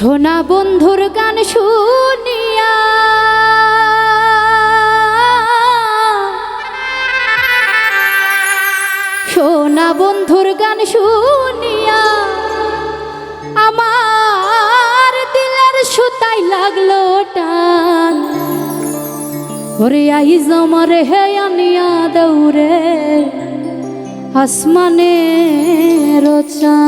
সোনা বন্ধুর গান শুনিয়া। সোনা বন্ধুর গান শুনিয়া আমার দিলের সুতাই লাগল টান। ওরে আইজ আমার হে আনিয়া দৌড়ে আসমানে রোচা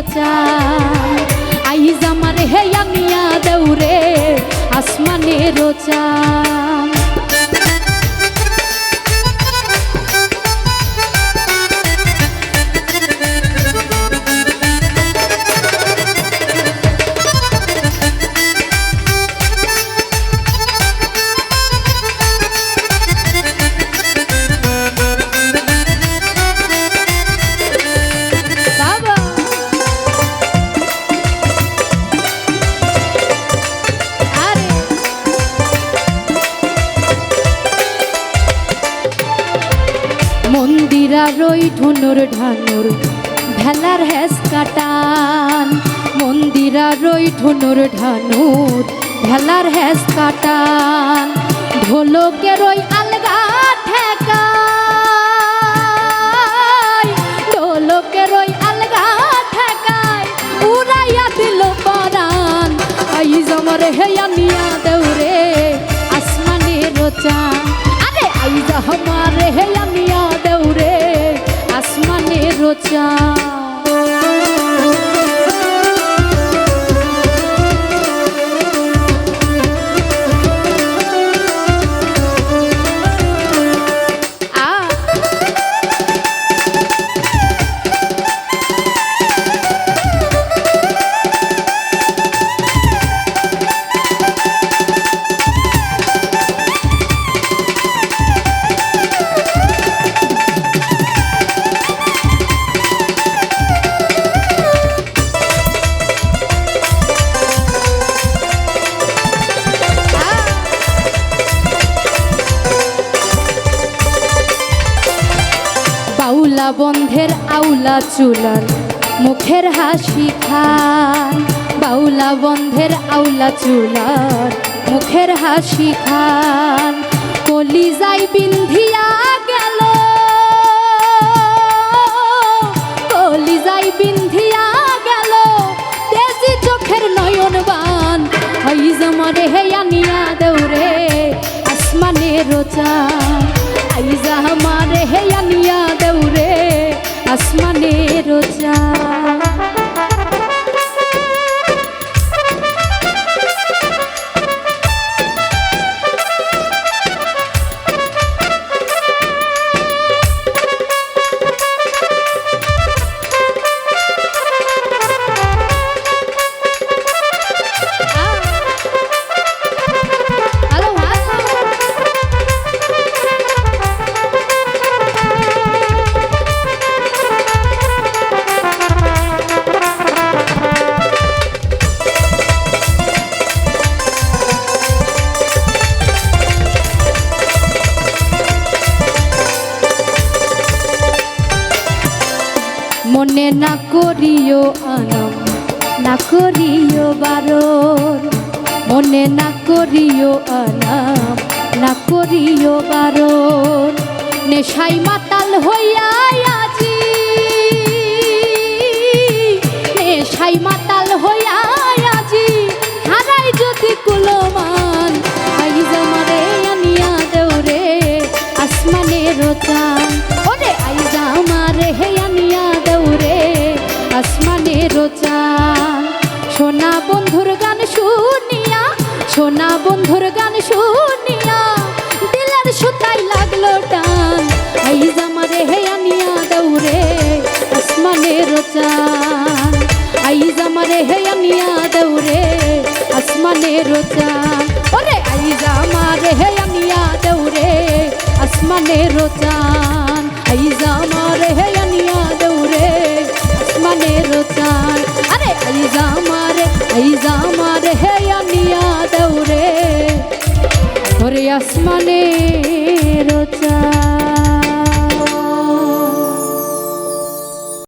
রোচান আইজ আমার হে আনিয়া দৌড়ে আসমানে রোচান মন্দিরা রই ঢুনুর ঢানুর ভেলার হেস কাটান। মন্দিরা রই ঢুনুর ঢানুর ভেলার হেস কাটান। ঢোলকে রই আলগা ঠেকায় ঢোলকে রই আলগা ঠেকায় উড়াইয়া দিল পরান আইজ আমার হেয়া নিয়া আসমানে বন্ধের আউলা চুলার মুখের হাসি খান। বাউলা বন্ধের আউলা চুলার মুখের হাসি খান। কলি যাই বিন্ধিয়া গেল কলি যাই বিন্ধিয়া গেল। তেজি চোখের নয়ন বান, হই জমারে হে আনিয়া দৌড়ে আসমানে রোচা আইজা আমারে হে আনিয়া দৌড়ে আসমানে রোচা মনে না করিও আনম না করিও বারণ। মনে না করিও আনাম না করিও বারণ। নেশাই মাতাল হইয়া আজি নেশাই মাতাল হইয়া আজি। হারাই যদি কুলমা চান সোনা বন্ধুর গান শুনিয়া, সোনা বন্ধুর গান শুনিয়া, দিলার সুতাই লাগল টান। এই জামারে হে আনিয়া দৌড়ে আসমানের চান আই জামারে হে আনিয়া দৌড়ে আসমানের চান ওরে আই জামারে হে আনিয়া দৌড়ে আসমানের চান আই জামারে হে আনিয়া চান আরে এই জামারে এই জামারে হে আনিয়া দৌড়ে ওরে আসমানের চান